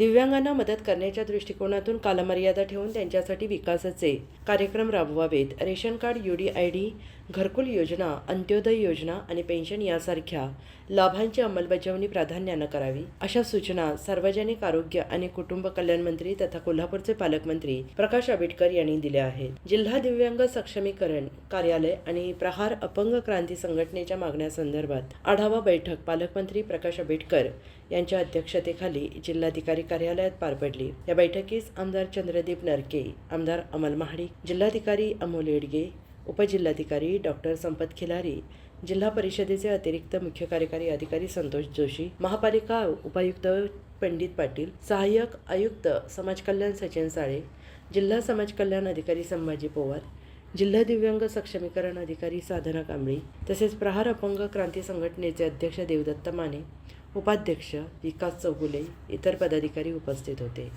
दिव्यांगांना मदत करण्याच्या दृष्टिकोनातून कालमर्यादा ठेवून त्यांच्यासाठी विकासाचे कार्यक्रम राबवावेत. Ration card U D I D घरकुल योजना अंत्योदय योजना आणि पेन्शन यासारख्या लाभांची अंमलबजावणी प्राधान्यानं करावी. अशा सूचना सार्वजनिक आरोग्य आणि कुटुंब कल्याण मंत्री तथा कोल्हापूरचे पालकमंत्री प्रकाश आंबेडकर यांनी दिल्या आहेत. जिल्हा दिव्यांग सक्षमीकरण कार्यालय आणि प्रहार अपंग क्रांती संघटनेच्या मागण्यासंदर्भात आढावा बैठक पालकमंत्री प्रकाश आंबेडकर यांच्या अध्यक्षतेखाली जिल्हाधिकारी कार्यालयात पार पडली. या बैठकीस आमदार चंद्रदीप नरके आमदार अमल महाडिक जिल्हाधिकारी अमोल येडगे उपजिल्हाधिकारी डॉक्टर संपत खिलारी जिल्हा परिषदेचे अतिरिक्त मुख्य कार्यकारी अधिकारी संतोष जोशी महापालिका उपायुक्त पंडित पाटील सहाय्यक आयुक्त समाज कल्याण सचिन साळे जिल्हा समाज कल्याण अधिकारी संभाजी पोवार जिल्हा दिव्यांग सक्षमीकरण अधिकारी साधना कांबळी तसेच प्रहार अपंग क्रांती संघटनेचे अध्यक्ष देवदत्त माने उपाध्यक्ष विकास चौगुले इतर पदाधिकारी उपस्थित होते.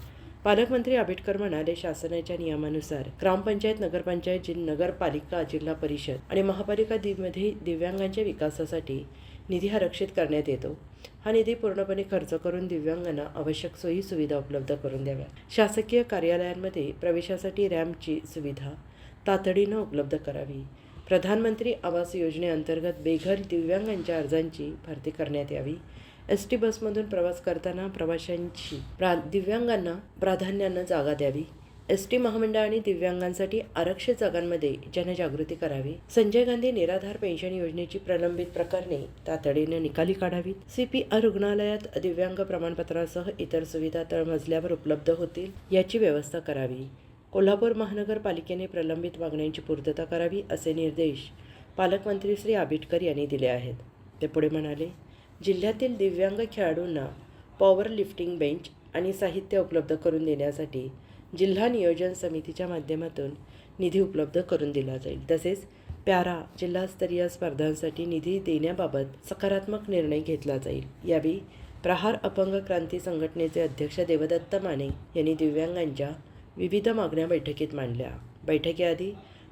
पालकमंत्री आंबेडकर म्हणाले शासनाच्या नियमानुसार ग्रामपंचायत नगरपंचायत जिल नगरपालिका जिल्हा परिषद आणि महापालिका मध्ये दिव्यांगांच्या विकासासाठी निधी आरक्षित करण्यात येतो. हा निधी पूर्णपणे खर्च करून दिव्यांगांना आवश्यक सोयी सुविधा उपलब्ध करून द्याव्या शासकीय कार्यालयांमध्ये प्रवेशासाठी रॅम्पची सुविधा तातडीनं उपलब्ध करावी. प्रधानमंत्री आवास योजनेअंतर्गत बेघर दिव्यांगांच्या अर्जांची भरती करण्यात यावी. एस टी बसमधून प्रवास करताना प्रवाशांची प्रा दिव्यांगांना प्राधान्यानं जागा द्यावी. एस टी महामंडळ आणि दिव्यांगांसाठी आरक्षित जागांमध्ये जनजागृती करावी. संजय गांधी निराधार पेन्शन योजनेची प्रलंबित प्रकरणे तातडीने निकाली काढावीत. सीपीआर रुग्णालयात दिव्यांग प्रमाणपत्रासह इतर सुविधा तळमजल्यावर उपलब्ध होतील याची व्यवस्था करावी. कोल्हापूर महानगरपालिकेने प्रलंबित मागण्यांची पूर्तता करावी असे निर्देश पालकमंत्री श्री आबिटकर यांनी दिले आहेत. ते पुढे म्हणाले जिल्ह्यातील दिव्यांग खेळाडूंना पॉवर लिफ्टिंग बेंच आणि साहित्य उपलब्ध करून देण्यासाठी जिल्हा नियोजन समितीच्या माध्यमातून निधी उपलब्ध करून दिला जाईल. तसेच प्यारा जिल्हास्तरीय स्पर्धांसाठी निधी देण्याबाबत सकारात्मक निर्णय घेतला जाईल. यावेळी प्रहार अपंग क्रांती संघटनेचे अध्यक्ष देवदत्त माने यांनी दिव्यांगांच्या विविध मागण्या बैठकीत मांडल्या. बैठकीआधी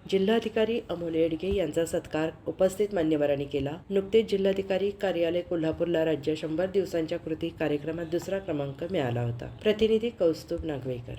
जिल्हाधिकारी अमोल येडगे यांचा सत्कार उपस्थित मान्यवरांनी केला. नुकतेच जिल्हाधिकारी कार्यालय कोल्हापूरला राज्य शंभर दिवसांच्या कृती कार्यक्रमात दुसरा क्रमांक मिळाला होता. प्रतिनिधी कौस्तुभ नागवेकर.